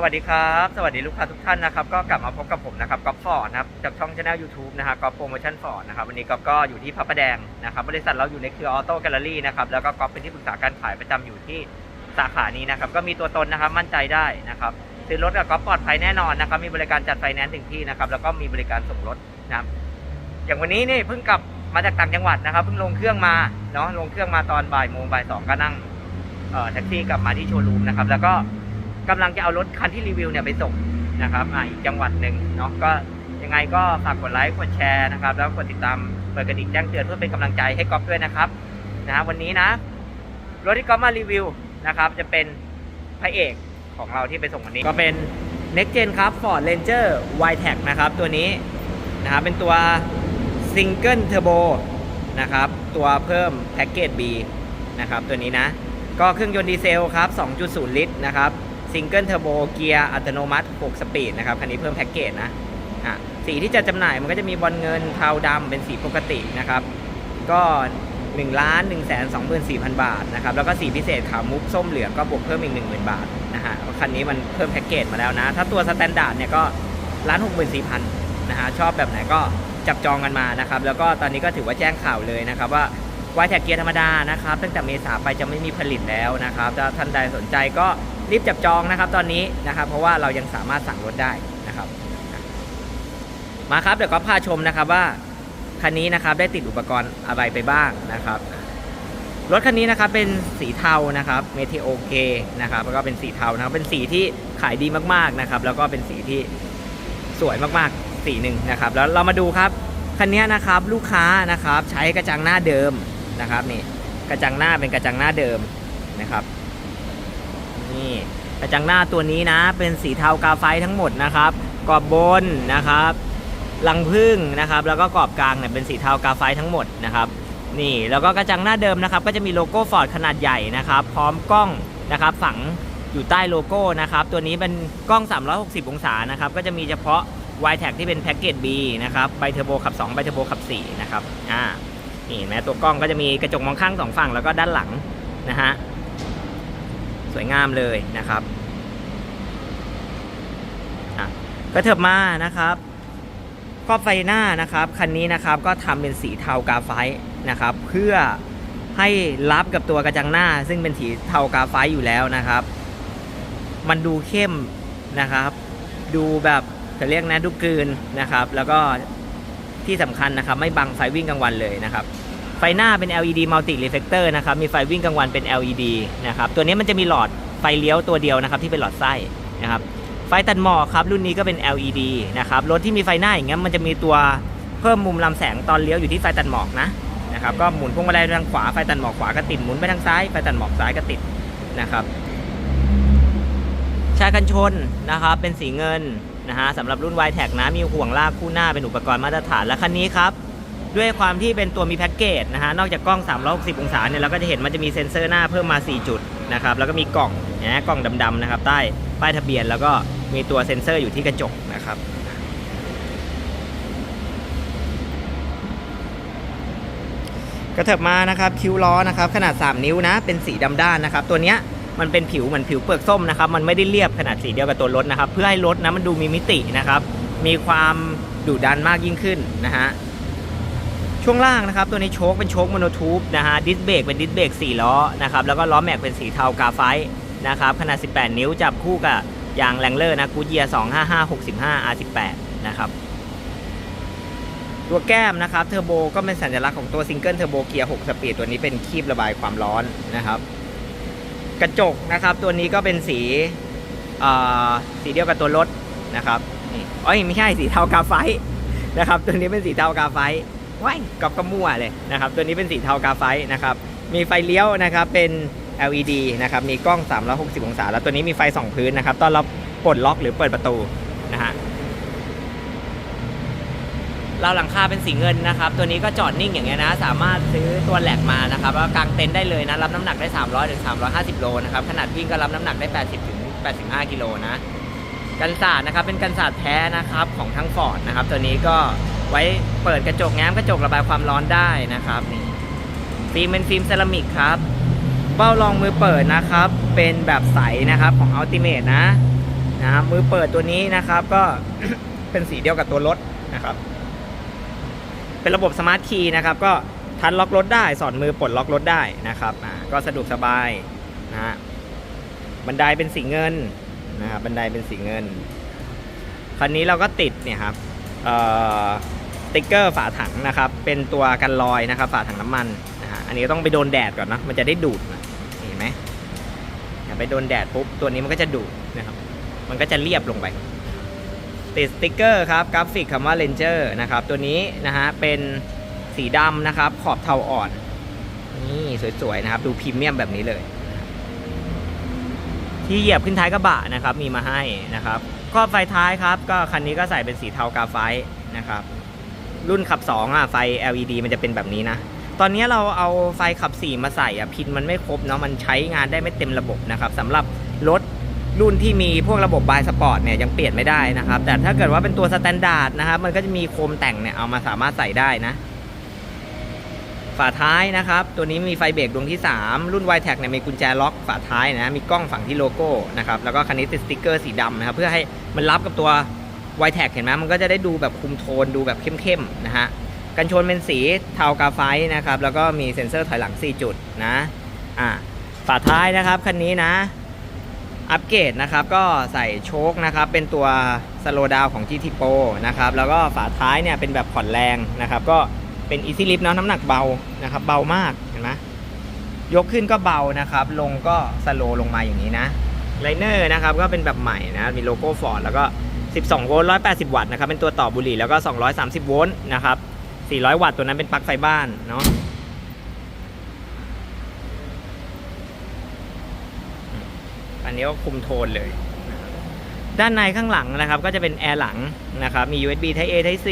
สวัสดีครับ สวัสดีลูกค้าทุกท่านนะครับ ก็กลับมาพบกับผมนะครับก๊อฟฟอร์ดนะครับจากช่องช anel YouTube นะฮะก๊อฟโปรโมชั่นฟอร์ดนะครับวันนี้ก๊อฟก็อยู่ที่พระประแดงนะครับบริษัทเราอยู่ในเครือออโต้แกลเลอรี่นะครับแล้วก็ก๊อฟเป็นที่ปรึกษาการขายประจำอยู่ที่สาขานี้นะครับก็มีตัวตนนะครับมั่นใจได้นะครับซื้อรถกับก๊อฟปลอดภัยแน่นอนนะครับมีบริการจัดไฟแนนซ์ถึงที่นะครับแล้วก็มีบริการส่งรถนะครับอย่างวันนี้นี่เพิ่งกลับมาจากต่างจังหวัดนะครับเพิ่งลงเครื่องมาเนาะลงเครื่องมาตอนบ่ายโมงบ่ายสองก็นั่งเอ่อแท็กซี่กลับมาที่โชว์รูมนะครับแล้วก็ กำลังจะเอารถคันที่รีวิวเนี่ยไปส่งนะครับอ่าอีกจังหวัดหนึ่งเนาะก็ยังไงก็ฝากกดไลค์กดแชร์นะครับ แล้วกดติดตามเปิดกระดิ่งแจ้งเตือนเพื่อเป็นกำลังใจให้ก๊อฟด้วยนะครับนะฮะวันนี้นะรถที่ก๊อฟมารีวิวนะครับจะเป็นพระเอกของเราที่ไปส่งวันนี้ก็เป็น Next Gen ครับ Ford Ranger y t e c นะครับตัวนี้นะครับเป็นตัว Single Turbo นะครับตัวเพิ่มแพ็กเกจ B นะครับตัวนี้นะ ก็เครื่องยนต์ดีเซลครับ 2.0 ลิตรนะครับ ซิงเกิลเทอร์โบเกียร์อัตโนมัติ 6 สปีดนะครับ คันนี้เพิ่มแพ็กเกจนะอะสีที่จะจำหน่ายมันก็จะมีบอลเงินเทาดำเป็นสีปกตินะครับ ก็1ล้าน1 2 4 0 0 0 บาทนะครับ แล้วก็สีพิเศษขาวมุกส้มเหลืองก็บวกเพิ่มอีก 10,000 บาทนะฮะคันนี้มันเพิ่มแพ็กเกจมาแล้วนะ ถ้าตัวสแตนดาร์ดเนี่ยก็ล้านหกหมื่นสี่พันนะฮะชอบแบบไหนก็จับจองกันมานะครับ แล้วก็ตอนนี้ก็ถือว่าแจ้งข่าวเลยนะครับว่าวายแท็กเกียร์ธรรมดานะครับ ตั้งแต่เมษาไปจะไม่มีผลิตแล้วนะครับถ้าท่านใดสนใจก็ รีบจับจองนะครับตอนนี้นะครับ เพราะว่าเรายังสามารถสั่งรถได้นะครับ มาครับเดี๋ยวก็พาชมนะครับว่าคันนี้นะครับได้ติดอุปกรณ์อะไรไปบ้างนะครับรถคันนี้นะครับเป็นสีเทานะครับเมทิโอเกนะครับแล้วก็เป็นสีเทานะครับเป็นสีที่ขายดีมากๆนะครับ แล้วก็เป็นสีที่สวยมากๆสีหนึ่งนะครับ แล้วเรามาดูครับคันนี้นะครับลูกค้านะครับใช้กระจังหน้าเดิมนะครับนี่กระจังหน้าเป็นกระจังหน้าเดิมนะครับ นี่กระจังหน้าตัวนี้นะ เป็นสีเทากาไฟทั้งหมดนะครับกรอบบนนะครับลังพึ่งนะครับ แล้วก็กรอบกลางเนี่ยเป็นสีเทากาไฟทั้งหมดนะครับ นี่แล้วก็กระจังหน้าเดิมนะครับ ก็จะมีโลโก้ฟอร์ดขนาดใหญ่นะครับ พร้อมกล้องนะครับ ฝังอยู่ใต้โลโก้นะครับ ตัวนี้เป็นกล้อง 360 องศานะครับ ก็จะมีเฉพาะ y t a g ที่เป็นแพ็กเกจ B นะครับไบเทอร์โบขับ 2 ไบเทอร์โบขับ 4 นะครับ อ่า นี่เห็นไหมตัวกล้องก็จะมีกระจกมองข้างสองฝั่งแล้วก็ด้านหลังนะฮะ วยงามเลยนะครับก็เถิบมานะครับครอบไฟหน้านะครับคันนี้นะครับก็ทำเป็นสีเทากาไฟนะครับ เพื่อให้รับกับตัวกระจังหน้า ซึ่งเป็นสีเทากาไฟอยู่แล้วนะครับ มันดูเข้มนะครับ ดูแบบจะเรียกนะดูกลืนนะครับ แล้วก็ที่สำคัญนะครับ ไม่บังไฟวิ่งกลางวันเลยนะครับ ไฟหน้าเป็น LED multi reflector นะครับ มีไฟวิ่งกลางวันเป็น LED นะครับ ตัวนี้มันจะมีหลอดไฟเลี้ยวตัวเดียวนะครับที่เป็นหลอดไส้นะครับ ไฟตัดหมอกครับรุ่นนี้ก็เป็น LED นะครับ รถที่มีไฟหน้าอย่างเงี้ยมันจะมีตัวเพิ่มมุมลำแสงตอนเลี้ยวอยู่ที่ไฟตัดหมอกนะนะครับ ก็หมุนพวงมาลัยทางขวาไฟตัดหมอกขวาก็ติด หมุนไปทางซ้ายไฟตัดหมอกซ้ายก็ติดนะครับ ชากันชนนะครับเป็นสีเงินนะฮะสำหรับรุ่น y t แท็นะมีห่วงลากคู่หน้าเป็นอุปกรณ์มาตรฐานและคันนี้ครับ ด้วยความที่เป็นตัวมีแพ็กเกจนะฮะ นอกจากกล้อง 360 องศาเนี่ยเราก็จะเห็นมันจะมีเซ็นเซอร์หน้าเพิ่มมา 4 จุดนะครับ แล้วก็มีกล่องนะกล่องดำๆนะครับ ใต้ป้ายทะเบียนแล้วก็มีตัวเซ็นเซอร์อยู่ที่กระจกนะครับกระเถิบมานะครับคิ้วล้อนะครับขนาด 3 นิ้วนะเป็นสีดำด้านนะครับ ตัวเนี้ยมันเป็นผิวเหมือนผิวเปลือกส้มนะครับ มันไม่ได้เรียบขนาดสีเดียวกับตัวรถนะครับ เพื่อให้รถนะมันดูมีมิตินะครับ มีความดุดันมากยิ่งขึ้นนะฮะ ช่วงล่างนะครับ ตัวนี้โชคเป็นโชคโมโนทูบนะฮะดิสเบรกเป็นดิสเบรก4ล้อนะครับแล้วก็ล้อแม็กเป็นสีเทากาไฟนะครับขนาด 18 นิ้วจับคู่กับยางแรงเลอร์นะกูเยีย255 65 R18 นะครับตัวแก้มนะครับเทอร์โบก็เป็นสัญลักษณ์ของตัวซิงเกิลเทอร์โบเกียร์6สปีดตัวนี้เป็นคีบระบายความร้อนนะครับ กระจกนะครับตัวนี้ก็เป็นสีอ่าสีเดียวกับตัวรถนะครับอ๋อไม่ใช่สีเทากาไฟนะครับ ตัวนี้เป็นสีเทากาไฟ ว้ายกับกระมั่วเลยนะครับตัวนี้เป็นสีเทากาไฟนะครับมีไฟเลี้ยวนะครับเป็น LED นะครับมีกล้อง 360 องศา แล้วตัวนี้มีไฟสองพื้นนะครับตอนเราปลดล็อกหรือเปิดประตูนะฮะเราหลังคาเป็นสีเงินนะครับ ตัวนี้ก็จอดนิ่งอย่างเงี้ยนะ สามารถซื้อตัวแหลกมานะครับแล้วกางเต็นท์ได้เลยนะ รับน้ำหนักได้ 300 ถึง 350 โลนะครับ ขนาดวิ่งก็รับน้ำหนักได้ 80 ถึง 85 กิโลนะ กันศาสตร์นะครับเป็นกันศาสตร์แท้นะครับของทั้งฟอร์ดนะครับ ตัวนี้ก็ไว้เปิดกระจกแง้มกระจกระบายความร้อนได้นะครับนี่ฟิล์มเป็นฟิล์มเซรามิกครับเบ้ารองมือเปิดนะครับ เป็นแบบใสนะครับของ Ultimate นะนะครับมือเปิดตัวนี้นะครับ ก็เป็นสีเดียวกับตัวรถนะครับ เป็นระบบสมาร์ทคีย์นะครับ ก็ทันล็อกรถได้ สอดมือปลดล็อกรถได้นะครับก็สะดวกสบายนะฮะบันไดเป็นสีเงิน นะครับบันไดเป็นสีเงิน คันนี้เราก็ติดเนี่ยครับติ๊กเกอร์ฝาถังนะครับ เป็นตัวกันรอยนะครับ ฝาถังน้ำมันนะฮะอันนี้ต้องไปโดนแดดก่อนนะมันจะได้ดูดนะเห็นไหมอย่าไปโดนแดดปุ๊บตัวนี้มันก็จะดูดนะครับ มันก็จะเรียบลงไป ติดสติ๊กเกอร์ครับกราฟิกคำว่า Ranger นะครับ ตัวนี้นะฮะเป็นสีดำนะครับ ขอบเทาอ่อน นี่สวยๆนะครับ ดูพรีเมียมแบบนี้เลย ที่เหยียบขึ้นท้ายกระบะนะครับมีมาให้นะครับครอบไฟท้ายครับก็คันนี้ก็ใส่เป็นสีเทากาไฟนะครับรุ่นขับ2อะไฟ LED มันจะเป็นแบบนี้นะตอนนี้เราเอาไฟขับ 4 มาใส่อะพินมันไม่ครบเนาะมันใช้งานได้ไม่เต็มระบบนะครับสำหรับรถรุ่นที่มีพวกระบบบายสปอร์ตเนี่ยยังเปลี่ยนไม่ได้นะครับแต่ถ้าเกิดว่าเป็นตัวสแตนดาร์ดนะครับมันก็จะมีโคมแต่งเนี่ยเอามาสามารถใส่ได้นะ ฝาท้ายนะครับ ตัวนี้มีไฟเบรกดวงที่ 3 รุ่น y t e c เนี่ยมีกุญแจล็อกฝาท้ายนะมีกล้องฝั่งที่โลโก้นะครับแล้วก็คันนี้ติดสติ๊กเกอร์สีดำนะครับเพื่อให้มันรับกับตัว y t e c เห็นไหมมันก็จะได้ดูแบบคุมโทนดูแบบเข้มๆนะฮะกันชนเป็นสีเทากาไฟนะครับแล้วก็มีเซ็นเซอร์ถอยหลัง 4 จุดนะอ่าฝาท้ายนะครับคันนี้นะอัปเกรดนะครับก็ใส่โชคนะครับเป็นตัวสโลดาวของ GT Pro นะครับแล้วก็ฝาท้ายเนี่ยเป็นแบบผ่อนแรงนะครับก็ เป็น Easy Lift เนาะน้ำหนักเบานะครับ เบามากเห็นไหมยกขึ้นก็เบานะครับ ลงก็สโลลงมาอย่างนี้นะไลเนอร์นะครับก็เป็นแบบใหม่นะ มีโลโก้ฟอร์ดแล้วก็ 12 โวลต์ 180 วัตต์นะครับ เป็นตัวต่อบุหรี่แล้วก็ 230 โวลต์นะครับ 400 วัตต์ตัวนั้นเป็นปลั๊กไฟบ้านเนาะอันนี้ก็คุมโทนเลย ด้านในข้างหลังนะครับ ก็จะเป็นแอร์หลังนะครับ มี USB Type A Type C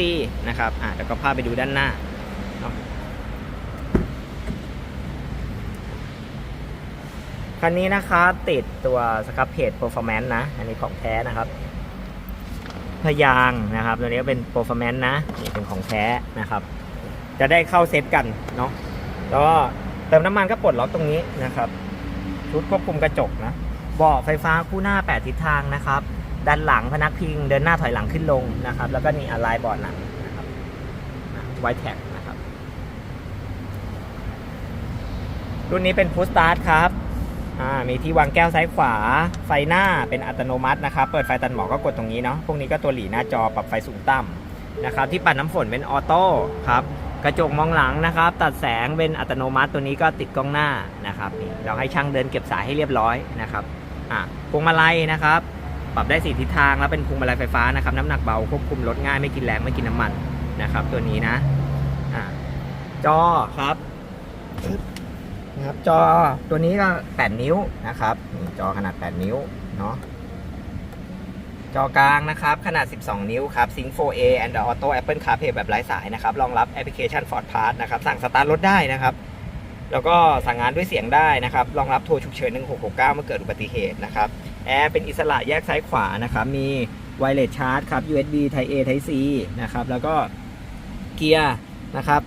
นะครับ อะแล้วก็พาไปดูด้านหน้าเนาะ คันนี้นะครับติดตัวสครับเพจ performance นะ อันนี้ของแท้นะครับพยางนะครับ ตัวนี้ก็เป็น performance นะนี่เป็นของแท้นะครับ จะได้เข้าเซตกันเนาะแล้วก็เติมน้ำมันก็ปลดล็อกตรงนี้นะครับ ชุดควบคุมกระจกนะเบาะไฟฟ้าคู่หน้า 8 ทิศทางนะครับด้านหลังพนักพิงเดินหน้าถอยหลังขึ้นลงนะครับ แล้วก็นี่อะไรเบาะหนังนะครับไวแท็กนะครับ รุ่นนี้เป็นพุสตาร์ทครับ มีที่วางแก้วซ้ายขวา ไฟหน้าเป็นอัตโนมัตินะครับ เปิดไฟตัดหมอกก็กดตรงนี้เนาะ พวกนี้ก็ตัวหลีหน้าจอปรับไฟสูงต่ำนะครับ ที่ปัดน้ำฝนเป็นออโต้ครับ กระจกมองหลังนะครับ ตัดแสงเป็นอัตโนมัติตัวนี้ก็ติดกล้องหน้านะครับ เราให้ช่างเดินเก็บสายให้เรียบร้อยนะครับ อะพวงมาลัยนะครับ ปรับได้สีทิศทางแล้วเป็นพวงมาลัยไฟฟ้านะครับ น้ำหนักเบาควบคุมรถง่ายไม่กินแรงไม่กินน้ำมันนะครับ ตัวนี้นะ อะจอครับ นะครับจอตัวนี้ก็8นิ้วนะครับมีจอขนาด 8 นิ้วเนาะจอกลางนะครับ ขนาด 12 นิ้วครับ Sync 4A Android Auto Apple CarPlay แบบไร้สายนะครับ รองรับแอปพลิเคชัน Ford Pass นะครับ สั่งสตาร์ทรถได้นะครับ แล้วก็สั่งงานด้วยเสียงได้นะครับ รองรับโทรฉุกเฉิน 1669 เมื่อเกิดอุบัติเหตุนะครับแอร์เป็นอิสระแยกซ้ายขวานะครับ มีไวเลสชาร์จครับ USB Type A Type C นะครับ แล้วก็เกียร์นะครับ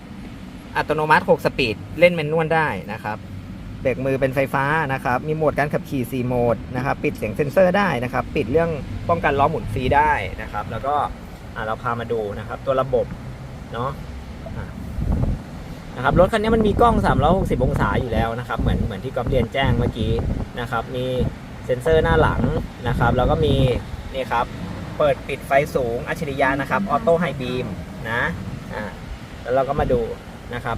อัตโนมัติ 6 สปีด เล่นแมนนวลได้นะครับ เบรกมือเป็นไฟฟ้านะครับ มีโหมดการขับขี่ 4 โหมดนะครับ ปิดเสียงเซ็นเซอร์ได้นะครับ ปิดเรื่องป้องกันล้อหมุนฟรีได้นะครับ แล้วก็เราพามาดูนะครับ ตัวระบบเนาะอะนะครับ รถคันนี้มันมีกล้อง 360 องศาอยู่แล้วนะครับ เหมือนเหมือนที่ก๊อฟเรียนแจ้งเมื่อกี้นะครับ มีเซ็นเซอร์หน้าหลังนะครับ แล้วก็มีนี่ครับ เปิดปิดไฟสูงอัจฉริยะนะครับ ออโต้ไฮบีมนะ อ่า แล้วเราก็มาดูนะครับ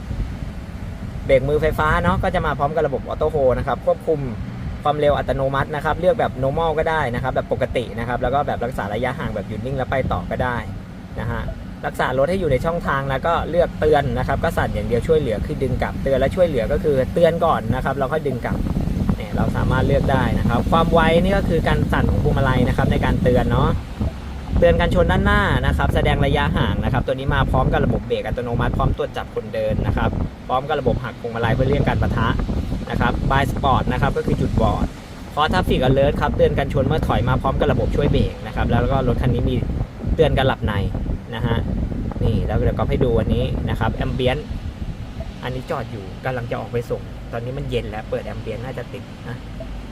เบรกมือไฟฟ้าเนาะก็จะมาพร้อมกับระบบออโต้โฮนะครับควบคุมความเร็วอัตโนมัตินะครับเลือกแบบ normal ก็ได้นะครับแบบปกตินะครับแล้วก็แบบรักษาระยะห่างแบบหยุดนิ่งแล้วไปต่อก็ได้นะฮะรักษารถให้อยู่ในช่องทางแล้วก็เลือกเตือนนะครับ ก็สั่นอย่างเดียวช่วยเหลือคือดึงกลับเตือนและช่วยเหลือก็คือเตือนก่อนนะครับเราค่อยดึงกลับเนี่ยเราสามารถเลือกได้นะครับ ความไวนี่ก็คือการสั่นของพวงมาลัยนะครับในการเตือนเนาะ เตือนการชนด้านหน้านะครับ แสดงระยะห่างนะครับ ตัวนี้มาพร้อมกับระบบเบรกอัตโนมัติพร้อมตรวจจับคนเดินนะครับ พร้อมกับระบบหักพวงมาลัยเพื่อเลี่ยงการปะทะนะครับบายสปอร์ตนะครับก็คือจุดบอดคอทัฟฟิกอเลิร์ครับเตือนการชนเมื่อถอยมาพร้อมกับระบบช่วยเบรกนะครับแล้วก็รถคันนี้มีเตือนการหลับในนะฮะนี่แล้วเดี๋ยวก็ให้ดูอันนี้นะครับแอมเบียนอันนี้จอดอยู่กำลังจะออกไปส่ง ตอนนี้มันเย็นแล้วเปิดแอมเบียนน่าจะติดนะ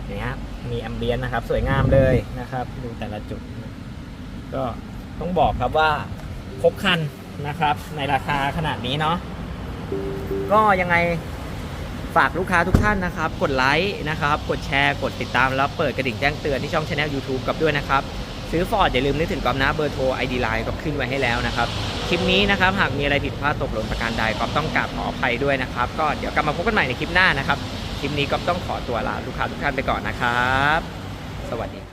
เนี่ยมีแอมเบียนนะครับ สวยงามเลยนะครับ ดูแต่ละจุด ก็ต้องบอกครับว่าครบคันนะครับ ในราคาขนาดนี้เนาะก็ยังไงฝากลูกค้าทุกท่านนะครับ กดไลค์นะครับ กดแชร์ กดติดตามแล้วเปิดกระดิ่งแจ้งเตือนที่ช่องช anel YouTube กับด้วยนะครับ ซื้อฟอร์ดอย่าลืมนึกถึงกอมนะเบอร์โทร ID Line ก็ขึ้นไว้ให้แล้วนะครับ คลิปนี้นะครับ หากมีอะไรผิดพลาดตกหล่นประการใดก็ต้องกราบขออภัยด้วยนะครับ ก็เดี๋ยวกลับมาพบกันใหม่ในคลิปหน้านะครับ คลิปนี้ก็ต้องขอตัวลาลูกค้าทุกท่านไปก่อนนะครับ สวัสดี